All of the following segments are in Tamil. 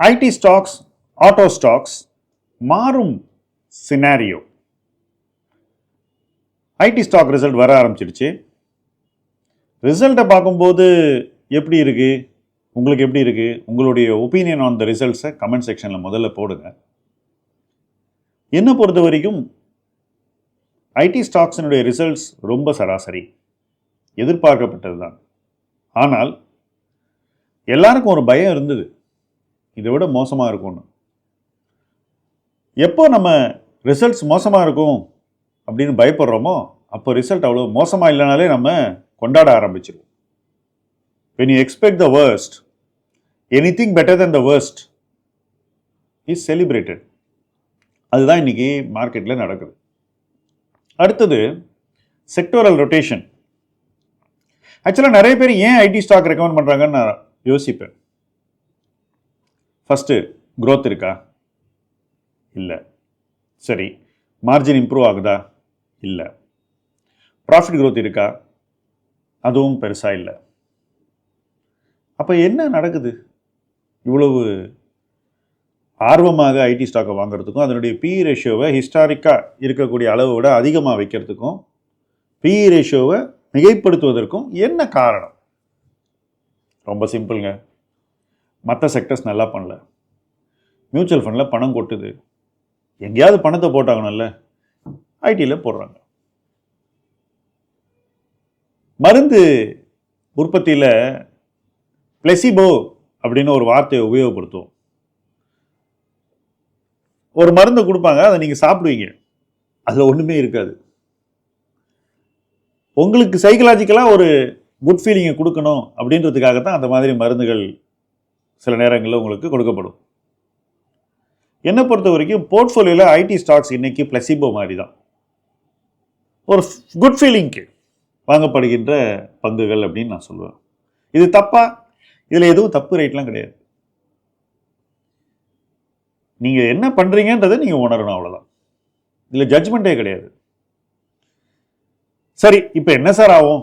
ஐடி ஸ்டாக்ஸ் ஆட்டோ ஸ்டாக்ஸ் மாறும் சினாரியோ ஐடி ஸ்டாக் ரிசல்ட் வர ஆரம்பிச்சிடுச்சு. ரிசல்ட்டை பார்க்கும்போது எப்படி இருக்குது உங்களுக்கு எப்படி இருக்குது உங்களுடைய ஒப்பீனியன் ஆன் த ரிசல்ட்ஸை கமெண்ட் செக்ஷனில் முதல்ல போடுங்க. என்னை பொறுத்த வரைக்கும் ஐடி ஸ்டாக்ஸினுடைய ரிசல்ட்ஸ் ரொம்ப சராசரி. எதிர்பார்க்கப்பட்டது தான் ஆனால் எல்லாருக்கும் ஒரு பயம் இருந்தது. இதை விட மோசமாக இருக்கும்னு. எப்போ நம்ம ரிசல்ட்ஸ் மோசமாக இருக்கும் அப்படின்னு பயப்படுறோமோ அப்போ ரிசல்ட் அவ்வளோ மோசமாக இல்லைனாலே நம்ம கொண்டாட ஆரம்பிச்சிருவோம். When you expect the worst anything better then the worst is celebrated அதுதான் இன்னைக்கு மார்க்கெட்டில் நடக்குது. அடுத்தது செக்டோரல் ரொட்டேஷன் ஆக்சுவலாக நிறைய பேர் ஏன் ஐடி ஸ்டாக் ரெக்கமெண்ட் பண்ணுறாங்கன்னு நான் யோசிப்பேன். ஃபஸ்ட்டு க்ரோத் இருக்கா? இல்லை. சரி. மார்ஜின் இம்ப்ரூவ் ஆகுதா? இல்லை. ப்ராஃபிட் க்ரோத் இருக்கா? அதுவும் பெருசாக இல்லை. அப்போ என்ன நடக்குது? இவ்வளவு ஆர்வமாக ஐடி ஸ்டாக்கை வாங்குறதுக்கும் அதனுடைய பி ரேஷியோவை ஹிஸ்டாரிக்காக இருக்கக்கூடிய அளவை விட அதிகமாக வைக்கிறதுக்கும் பி ரேஷியோவை மிகைப்படுத்துவதற்கும் என்ன காரணம்? ரொம்ப சிம்பிளுங்க மற்ற செக்டர்ஸ் நல்லா பண்ணல. மியூச்சுவல் ஃபண்டில் பணம் கொட்டுது. எங்கேயாவது பணத்தை போட்டாங்கல்ல ஐடியில் போடுறாங்க. மருந்து உற்பத்தியில் பிளெசிபோ அப்படின்னு ஒரு வார்த்தையை உபயோகப்படுத்துவோம். ஒரு மருந்து கொடுப்பாங்க அதை நீங்கள் சாப்பிடுவீங்க. அதில் ஒன்றுமே இருக்காது. உங்களுக்கு சைக்கலாஜிக்கலாக ஒரு குட் ஃபீலிங்கை கொடுக்கணும் அப்படின்றதுக்காக தான் அந்த மாதிரி மருந்துகள் சில நேரங்களில் உங்களுக்கு கொடுக்கப்படும். என்னை பொறுத்த வரைக்கும் போர்ட்ஃபோலியோவில் ஐடி ஸ்டாக்ஸ் இன்னைக்கு பிளசிபோ மாதிரி தான் ஒரு குட் ஃபீலிங்க்கு வாங்கப்படுகின்ற பங்குகள் அப்படின்னு நான் சொல்லுவேன் இது தப்பா? இதில் எதுவும் தப்பு ரைட்லாம் கிடையாது. நீங்கள் என்ன பண்ணுறீங்கன்றதை நீங்கள் உணரணும் அவ்வளோதான் இதில் ஜட்ஜ்மெண்ட்டே கிடையாது. சரி இப்போ என்ன சார் ஆகும்?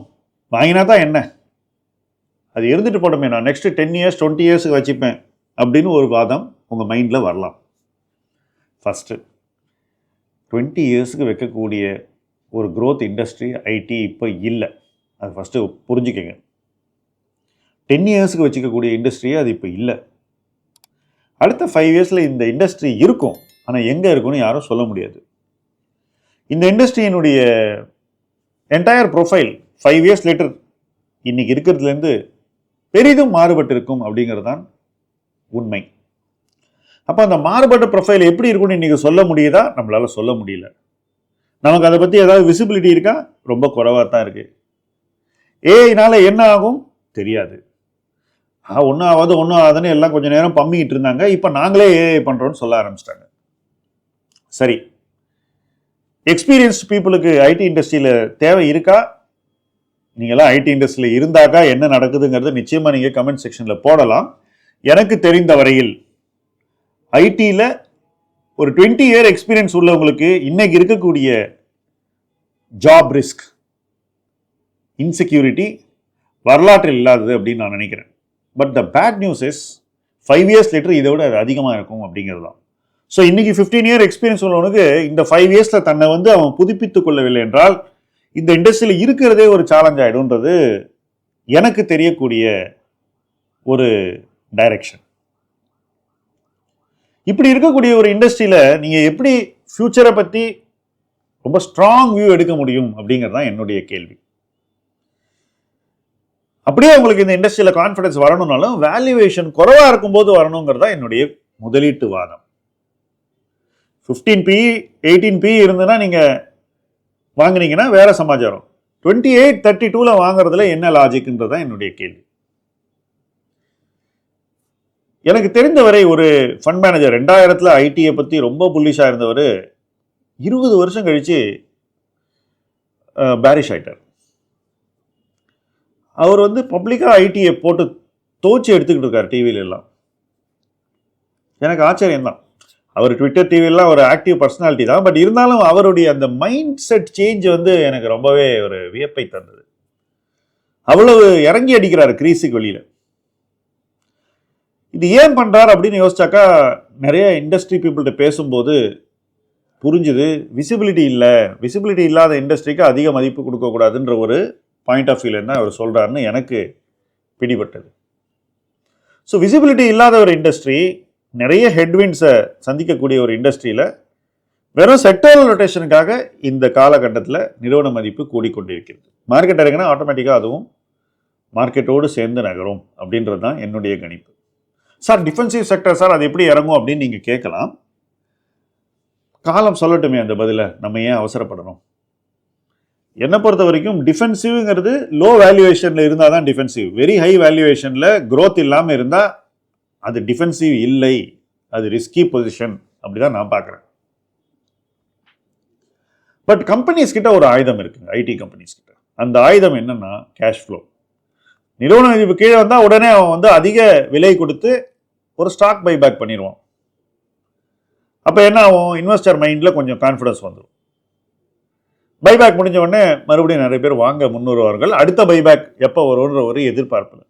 வாங்கினா தான் என்ன? அது இருந்துட்டு போட்டோமே நான் நெக்ஸ்ட் டென் இயர்ஸ் டுவெண்ட்டி இயர்ஸுக்கு வச்சுப்பேன் அப்படின்னு ஒரு வாதம் உங்கள் மைண்டில் வரலாம். ஃபஸ்ட்டு டுவெண்ட்டி இயர்ஸுக்கு வைக்கக்கூடிய ஒரு க்ரோத் இண்டஸ்ட்ரி ஐடி இப்போ இல்லை. அது ஃபஸ்ட்டு புரிஞ்சுக்கங்க. டென் இயர்ஸுக்கு வச்சுக்கக்கூடிய இண்டஸ்ட்ரியே அது இப்போ இல்லை. அடுத்த ஃபைவ் இயர்ஸில் இந்த இண்டஸ்ட்ரி இருக்கும். ஆனால் எங்கே இருக்கும்னு யாரும் சொல்ல முடியாது. இந்த இண்டஸ்ட்ரியினுடைய entire profile five years later இன்றைக்கி இருக்கிறதுலேருந்து பெரிதும் மாறுபட்டு இருக்கும் அப்படிங்கிறது தான் உண்மை. அப்போ அந்த மாறுபட்ட ப்ரொஃபைல் எப்படி இருக்கும்னு இன்றைக்கி சொல்ல முடியுதா? நம்மளால சொல்ல முடியல. நமக்கு அதை பற்றி ஏதாவது விசிபிலிட்டி இருக்கா? ரொம்ப குறைவாக தான் இருக்குது ஏஐனால் என்ன ஆகும்? தெரியாது. ஆ ஒன்றும் ஆகாது ஒன்றும் ஆகாதுன்னு எல்லாம் கொஞ்சம் நேரம் பம்மிக்கிட்டு இருந்தாங்க. இப்போ நாங்களே ஏஐ பண்ணுறோன்னு சொல்ல ஆரம்பிச்சிட்டாங்க. சரி. எக்ஸ்பீரியன்ஸ்ட் பீப்புளுக்கு ஐடி இண்டஸ்ட்ரியில் தேவை இருக்கா? நீங்களாம் ஐடி இண்டஸ்ட்ரியில் இருந்தாக்கா என்ன நடக்குதுங்கிறத நிச்சயமாக நீங்கள் கமெண்ட் செக்ஷனில் போடலாம். எனக்கு தெரிந்த வரையில் ஐடியில் ஒரு டுவெண்ட்டி இயர் எக்ஸ்பீரியன்ஸ் உள்ளவங்களுக்கு இன்னைக்கு இருக்கக்கூடிய ஜாப் ரிஸ்க் இன்செக்யூரிட்டி வரலாற்றில் இல்லாதது அப்படின்னு நான் நினைக்கிறேன். But the bad news is five years later இதை விட அது அதிகமாக இருக்கும் அப்படிங்கிறது தான் ஸோ இன்னைக்கு ஃபிஃப்டீன் இயர் எக்ஸ்பீரியன்ஸ் உள்ளவனுக்கு இந்த ஃபைவ் இயர்ஸில் தன்னை வந்து அவன் புதுப்பித்துக் கொள்ளவில்லை என்றால் இந்த இண்டஸ்ட்ரியில் இருக்கிறதே ஒரு சேலஞ்ச் ஆகிடும்ன்றது எனக்கு தெரியக்கூடிய ஒரு டைரக்ஷன் இப்படி இருக்கக்கூடிய ஒரு இண்டஸ்ட்ரியில் நீங்கள் எப்படி ஃப்யூச்சரை பற்றி ரொம்ப ஸ்ட்ராங் வியூ எடுக்க முடியும் அப்படிங்கிறது தான் என்னுடைய கேள்வி. அப்படியே உங்களுக்கு இந்த இண்டஸ்ட்ரியில் கான்ஃபிடன்ஸ் வரணும்னாலும் வேல்யூவேஷன் குறைவாக இருக்கும்போது வரணுங்கிறதா என்னுடைய முதலீட்டு வாதம். ஃபிஃப்டீன் பி எயிட்டீன் பி இருந்ததுன்னா நீங்கள் வாங்கினீங்கன்னா வேற சமாச்சாரம். டுவெண்ட்டி எயிட் தேர்ட்டி டூவில் வாங்குறதுல என்ன லாஜிக்ன்றது தான் என்னுடைய கேள்வி. எனக்கு தெரிந்தவரை ஒரு ஃபண்ட் மேனேஜர் ரெண்டாயிரத்தில் ஐடியை பற்றி ரொம்ப புல்லிஷாக இருந்தவர் இருபது வருஷம் கழித்து பேரிஷ் ஆயிட்டார். அவர் வந்து பப்ளிக்காக ஐடியை போட்டு தோச்சி எடுத்துக்கிட்டு இருக்கார் டிவியில எல்லாம். எனக்கு ஆச்சரியம் தான் அவர் ட்விட்டர் டிவிலாம் ஒரு ஆக்டிவ் பர்சனாலிட்டி தான். பட் இருந்தாலும் அவருடைய அந்த மைண்ட் செட் சேஞ்ச் வந்து எனக்கு ரொம்பவே ஒரு வியப்பை தந்தது. அவ்வளவு இறங்கி அடிக்கிறார் கிரீஸுக்கு வெளியில். இது ஏன் பண்ணுறார் அப்படின்னு யோசிச்சாக்கா நிறைய இண்டஸ்ட்ரி பீப்புள்கிட்ட பேசும்போது புரிஞ்சுது விசிபிலிட்டி இல்லை. விசிபிலிட்டி இல்லாத இண்டஸ்ட்ரிக்கு அதிக மதிப்பு கொடுக்கக்கூடாதுன்ற ஒரு பாயிண்ட் ஆஃப் வியூல என்ன அவர் சொல்கிறாருன்னு எனக்கு பிடிபட்டது. ஸோ விசிபிலிட்டி இல்லாத ஒரு இண்டஸ்ட்ரி நிறைய ஹெட்வின்ஸை சந்திக்கக்கூடிய ஒரு இண்டஸ்ட்ரியில் வெறும் செக்டரல் ரொட்டேஷனுக்காக இந்த காலகட்டத்தில் நிறுவன மதிப்பு கூடிக்கொண்டிருக்கிறது. மார்க்கெட் இறங்கினா ஆட்டோமேட்டிக்காக அதுவும் மார்க்கெட்டோடு சேர்ந்து நகரும் அப்படின்றது தான் என்னுடைய கணிப்பு. சார் டிஃபென்சிவ் செக்டர் சார் அது எப்படி இறங்கும் அப்படின்னு நீங்கள் கேட்கலாம். காலம் சொல்லட்டுமே அந்த பதிலை நம்ம ஏன் அவசரப்படணும்? என்னை பொறுத்த வரைக்கும் டிஃபென்சிவ்ங்கிறது லோ வேல்யூவேஷனில் இருந்தால் தான் டிஃபென்சிவ் வெரி ஹை வேல்யூவேஷனில் க்ரோத் இல்லாமல் இருந்தால் அது டிஃபென்சிவ் இல்லை. அது ரிஸ்கி பொசிஷன் அப்படி தான் நான் பார்க்குறேன். பட் கம்பெனிஸ் கிட்ட ஒரு ஆயுதம் இருக்குங்க ஐடி கம்பெனிஸ் கிட்ட. அந்த ஆயுதம் என்னன்னா கேஷ் ஃப்ளோ நிறுவன மதிப்பு கீழே வந்தால் உடனே அவன் வந்து அதிக விலை கொடுத்து ஒரு ஸ்டாக் பைபேக் பண்ணிடுவான். அப்போ என்ன ஆகும்? இன்வெஸ்டர் மைண்டில் கொஞ்சம் கான்ஃபிடன்ஸ் வந்துடும் பைபேக் முடிஞ்ச உடனே மறுபடியும் நிறைய பேர் வாங்க முன்வருவார்கள். அடுத்த பைபேக் எப்போ வரும்ன்ற ஒரு எதிர்பார்ப்பில்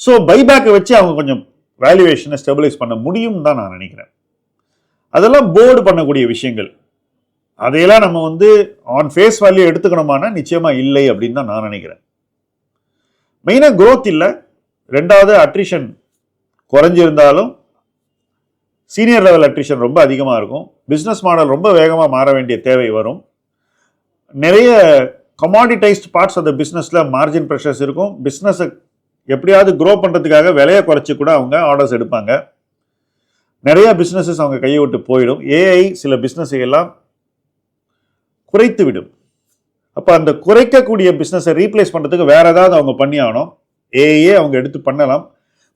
ஸோ பைபேக்கை வச்சு அவங்க கொஞ்சம் வேல்யூவேஷனை ஸ்டெபிலைஸ் பண்ண முடியும் தான் நான் நினைக்கிறேன். அதெல்லாம் போர்டு பண்ணக்கூடிய விஷயங்கள். அதையெல்லாம் நம்ம வந்து ஆன் ஃபேஸ் வேல்யூ எடுத்துக்கணுமானா நிச்சயமாக இல்லை அப்படின்னு தான் நான் நினைக்கிறேன். மெயினாக க்ரோத் இல்லை. ரெண்டாவது அட்ரிஷன் குறைஞ்சிருந்தாலும் சீனியர் லெவல் அட்ரிஷன் ரொம்ப அதிகமாக இருக்கும். பிஸ்னஸ் மாடல் ரொம்ப வேகமாக மாற வேண்டிய தேவை வரும். நிறைய கமாடிட்டைஸ்ட் பார்ட்ஸ் ஆஃப் த பிஸ்னஸில் மார்ஜின் ப்ரெஷர்ஸ் இருக்கும். பிஸ்னஸை எப்படியாவது க்ரோ பண்ணுறதுக்காக விலையை குறைச்சி கூட அவங்க ஆர்டர்ஸ் எடுப்பாங்க. நிறையா பிஸ்னஸஸ் அவங்க கையை விட்டு போயிடும். ஏஐ சில பிஸ்னஸை எல்லாம் குறைத்து விடும் அப்போ அந்த குறைக்கக்கூடிய பிஸ்னஸை ரீப்ளேஸ் பண்ணுறதுக்கு வேறு ஏதாவது அவங்க பண்ணி ஆகணும். ஏஐயே அவங்க எடுத்து பண்ணலாம்.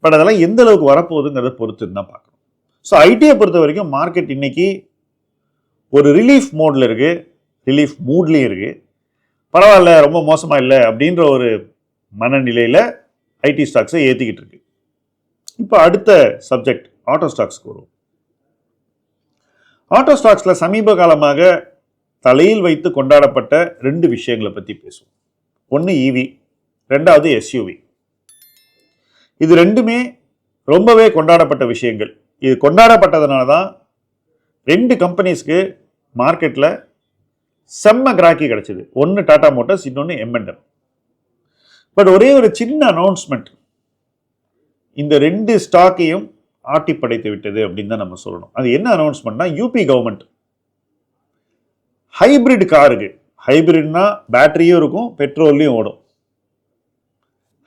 பட் அதெல்லாம் எந்த அளவுக்கு வரப்போகுதுங்கிறத பொறுத்து தான் பார்க்கணும். ஸோ ஐடியை பொறுத்த வரைக்கும் மார்க்கெட் இன்னைக்கு ஒரு ரிலீஃப் மோடில் இருக்குது ரிலீஃப் மூட்லேயும் இருக்குது பரவாயில்ல ரொம்ப மோசமாக இல்லை அப்படின்ற ஒரு மனநிலையில் ஐடி ஸ்டாக்ஸை ஏற்றிக்கிட்டு இருக்கு. இப்போ அடுத்த சப்ஜெக்ட் ஆட்டோ ஸ்டாக்ஸ்க்கு வரும் ஆட்டோ ஸ்டாக்ஸில் சமீப காலமாக தலையில் வைத்து கொண்டாடப்பட்ட ரெண்டு விஷயங்களை பற்றி பேசுவோம். ஒன்று ஈவி ரெண்டாவது எஸ்யூவி இது ரெண்டுமே ரொம்பவே கொண்டாடப்பட்ட விஷயங்கள். இது கொண்டாடப்பட்டதுனால தான் ரெண்டு கம்பெனிஸ்க்கு மார்க்கெட்டில் செம்ம கிராக்கி கிடச்சிது. ஒன்று டாடா மோட்டர்ஸ் இன்னொன்று எம்என்டம் பட் ஒரே ஒரு சின்ன அனௌன்ஸ்மெண்ட் இந்த ரெண்டு ஸ்டாக்கையும் ஆட்டி படைத்து விட்டது அப்படின்னு தான் நம்ம சொல்லணும். அது என்ன அனௌன்ஸ்மெண்ட்னா யூபி கவர்மெண்ட் ஹைபிரிட் காருக்கு ஹைபிரிட்னா பேட்டரியும் இருக்கும் பெட்ரோல்லையும் ஓடும்.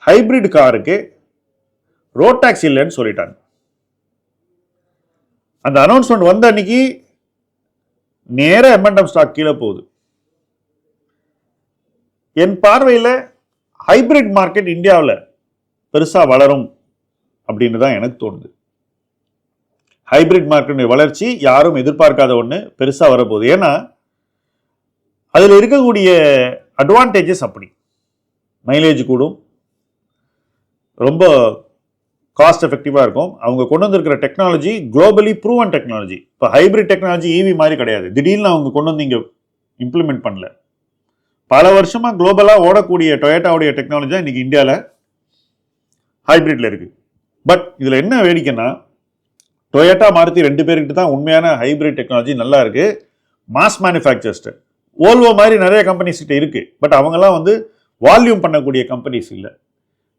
ஹைபிரிட் காருக்கு ரோட் டேக்ஸ் இல்லைன்னு சொல்லிட்டாங்க. அந்த அனௌன்ஸ்மெண்ட் வந்த அன்னைக்கு நேராக எம்என்டம் ஸ்டாக் கீழே போகுது. என் பார்வையில் ஹைபிரிட் மார்க்கெட் இந்தியாவில் பெருசாக வளரும் அப்படின்னு தான் எனக்கு தோணுது. ஹைபிரிட் மார்க்கெட் வளர்ச்சி யாரும் எதிர்பார்க்காத ஒன்று பெருசாக வரப்போகுது. ஏன்னா அதில் இருக்கக்கூடிய அட்வான்டேஜஸ் அப்படி. மைலேஜ் கூடும். ரொம்ப காஸ்ட் எஃபெக்டிவாக இருக்கும். அவங்க கொண்டு வந்திருக்கிற டெக்னாலஜி குளோபலி ப்ரூவன் டெக்னாலஜி இப்போ ஹைபிரிட் டெக்னாலஜி ஈவி மாதிரி கிடையாது. திடீர்னு அவங்க கொண்டு வந்து இங்கே இம்ப்ளிமெண்ட் பண்ணல. பல வருஷமாக குளோபலாக ஓடக்கூடிய டொயேட்டாவுடைய டெக்னாலஜி தான் இந்தியாவில் ஹைப்ரிட்டில் இருக்குது பட் இதில் என்ன வேடிக்கைன்னா டொயேட்டா மாருதி ரெண்டு பேர்கிட்ட தான் உண்மையான ஹைபிரிட் டெக்னாலஜி நல்லா இருக்குது மாஸ் மேனுஃபேக்சர்ஸ்ட்டு ஓல்வோ மாதிரி நிறைய கம்பெனிஸ் கிட்ட இருக்குது பட் அவங்கெல்லாம் வந்து வால்யூம் பண்ணக்கூடிய கம்பெனிஸ் இல்லை.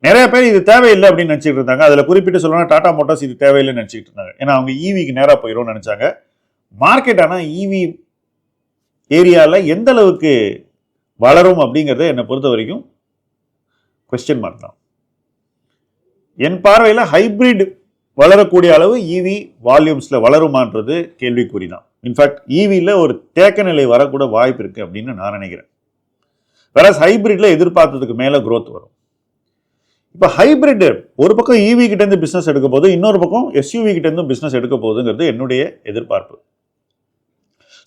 நிறைய பேர் இது தேவையில்லை அப்படின்னு நினச்சிட்டு இருந்தாங்க. அதில் குறிப்பிட்டு சொல்லணும்னா டாடா மோட்டார்ஸ் இது தேவையில்லைன்னு நினச்சிட்டு இருந்தாங்க. ஏன்னா அவங்க ஈவிக்கு நேராக போயிடும்னு நினச்சாங்க. மார்க்கெட் ஆனால் ஈவி ஏரியாவில் எந்த அளவுக்கு வளரும் அப்படிங்கிறத என்னை பொறுத்த வரைக்கும் கொஸ்டின் மார்க் தான். என் பார்வையில் ஹைபிரிட் வளரக்கூடிய அளவு ஈவி வால்யூம்ஸில் வளருமான்றது கேள்விக்குறி தான். இன்ஃபேக்ட் ஈவியில் ஒரு தேக்க நிலை வரக்கூட வாய்ப்பு இருக்குது அப்படின்னு நான் நினைக்கிறேன். வேற ஹைபிரிட்ல எதிர்பார்த்ததுக்கு மேலே குரோத் வரும். இப்போ ஹைப்ரிட் ஒரு பக்கம் ஈவி கிட்டேருந்து பிஸ்னஸ் எடுக்க போது இன்னொரு பக்கம் எஸ்யூவி கிட்டேருந்து பிஸ்னஸ் எடுக்க போகுதுங்கிறது என்னுடைய எதிர்பார்ப்பு.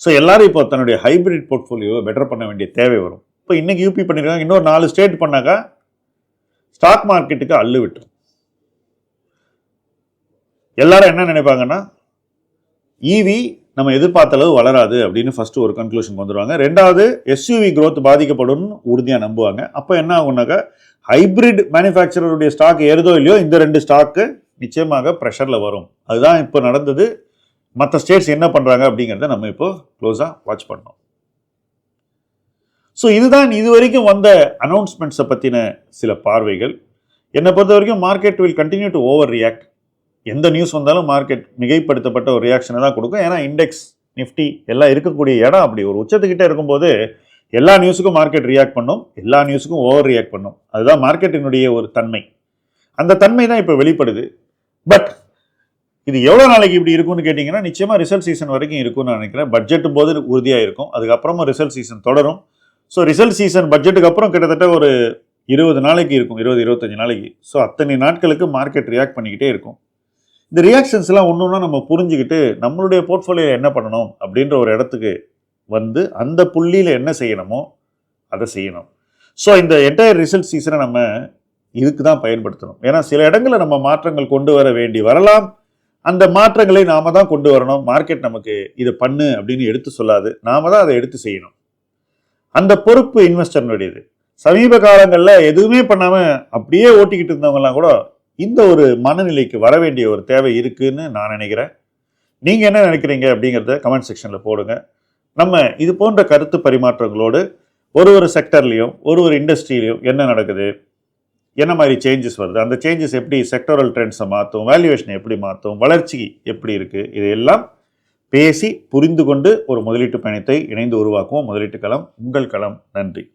ஸோ எல்லாரும் இப்போ தன்னுடைய ஹைபிரிட் போர்ட்ஃபோலியோவை பெட்டர் பண்ண வேண்டிய தேவை வரும். இப்போ இன்னைக்கு யூபி பண்ணியிருக்காங்க இன்னொரு நாலு ஸ்டேட் பண்ணாக்கா ஸ்டாக் மார்க்கெட்டுக்கு அள்ளு விட்டுரும். எல்லாரும் என்ன நினைப்பாங்கன்னா ஈவி நம்ம எதிர்பார்த்த அளவு வளராது அப்படின்னு ஃபஸ்ட்டு ஒரு கன்க்ளூஷன் வந்துடுவாங்க ரெண்டாவது எஸ்யூவி க்ரோத் பாதிக்கப்படும் உறுதியாக நம்புவாங்க. அப்போ என்ன ஆகும்னாக்கா ஹைபிரிட் மேனுஃபேக்சரருடைய ஸ்டாக் ஏறுதோ இல்லையோ இந்த ரெண்டு ஸ்டாக்கு நிச்சயமாக ப்ரெஷரில் வரும். அதுதான் இப்போ நடந்தது. மற்ற ஸ்டேட்ஸ் என்ன பண்ணுறாங்க அப்படிங்கிறத நம்ம இப்போ க்ளோஸாக வாட்ச் பண்ணோம் ஸோ இதுதான் இது வரைக்கும் வந்த அனௌன்ஸ்மெண்ட்ஸை பற்றின சில பார்வைகள். என்னை பொறுத்த வரைக்கும் market will continue to overreact எந்த நியூஸ் வந்தாலும் மார்க்கெட் மிகைப்படுத்தப்பட்ட ஒரு ரியாக்ஷனை தான் கொடுக்கும். ஏன்னா இண்டெக்ஸ் நிஃப்டி எல்லாம் இருக்கக்கூடிய இடம் அப்படி. ஒரு உச்சத்துக்கிட்ட இருக்கும்போது எல்லா நியூஸுக்கும் மார்க்கெட் ரியாக்ட் பண்ணும். எல்லா நியூஸுக்கும் ஓவர் ரியாக்ட் பண்ணும். அதுதான் மார்க்கெட்டினுடைய ஒரு தன்மை. அந்த தன்மை தான் இப்போ வெளிப்படுது. பட் இது எவ்வளோ நாளைக்கு இப்படி இருக்கும்னு கேட்டிங்கன்னா நிச்சயமாக ரிசல்ட் சீசன் வரைக்கும் இருக்கும்னு நினைக்கிறேன். பட்ஜெட்டும் போது உறுதியாக இருக்கும். அதுக்கப்புறமா ரிசல்ட் சீசன் தொடரும். ஸோ ரிசல்ட் சீசன் பட்ஜெட்டுக்கு அப்புறம் கிட்டத்தட்ட ஒரு இருபது நாளைக்கு இருக்கும். இருபது இருபத்தஞ்சு நாளைக்கு. ஸோ அத்தனை நாட்களுக்கு மார்க்கெட் ரியாக்ட் பண்ணிக்கிட்டே இருக்கும். இந்த ரியாக்ஷன்ஸ்லாம் ஒன்று ஒன்றா நம்ம புரிஞ்சுக்கிட்டு நம்மளுடைய போர்ட்ஃபோலியோ என்ன பண்ணணும் அப்படின்ற ஒரு இடத்துக்கு வந்து அந்த புள்ளியில் என்ன செய்யணுமோ அதை செய்யணும். ஸோ இந்த என்டையர் ரிசல்ட் சீசனை நம்ம இதுக்கு தான் பயன்படுத்தணும். ஏன்னா சில இடங்களில் நம்ம மாற்றங்கள் கொண்டு வர வேண்டி வரலாம். அந்த மாற்றங்களை நாம தான் கொண்டு வரணும். மார்க்கெட் நமக்கு இதை பண்ணு அப்படின்னு எடுத்து சொல்லாது. நாம தான் அதை எடுத்து செய்யணும். அந்த பொறுப்பு இன்வெஸ்டர்னுடையது சமீப காலங்களில் எதுவுமே பண்ணாமல் அப்படியே ஓட்டிக்கிட்டு இருந்தவங்கலாம் கூட இந்த ஒரு மனநிலைக்கு வர வேண்டிய ஒரு தேவை இருக்குன்னு நான் நினைக்கிறேன். நீங்கள் என்ன நினைக்கிறீங்க அப்படிங்கிறத கமெண்ட் செக்ஷனில் போடுங்க. நம்ம இது போன்ற கருத்து பரிமாற்றங்களோடு ஒரு ஒரு செக்டர்லேயும் ஒரு ஒரு இண்டஸ்ட்ரியிலையும் என்ன நடக்குது? என்ன மாதிரி சேஞ்சஸ் வருது? அந்த சேஞ்சஸ் எப்படி செக்டோரல் ட்ரெண்ட்ஸை மாற்றும் வேல்யூவேஷனை எப்படி மாற்றும் வளர்ச்சி எப்படி இருக்குது இதையெல்லாம் பேசி புரிந்து கொண்டு ஒரு முதலீட்டு பயணத்தை இணைந்து உருவாக்குவோம். முதலீட்டு களம் உங்கள் களம். நன்றி.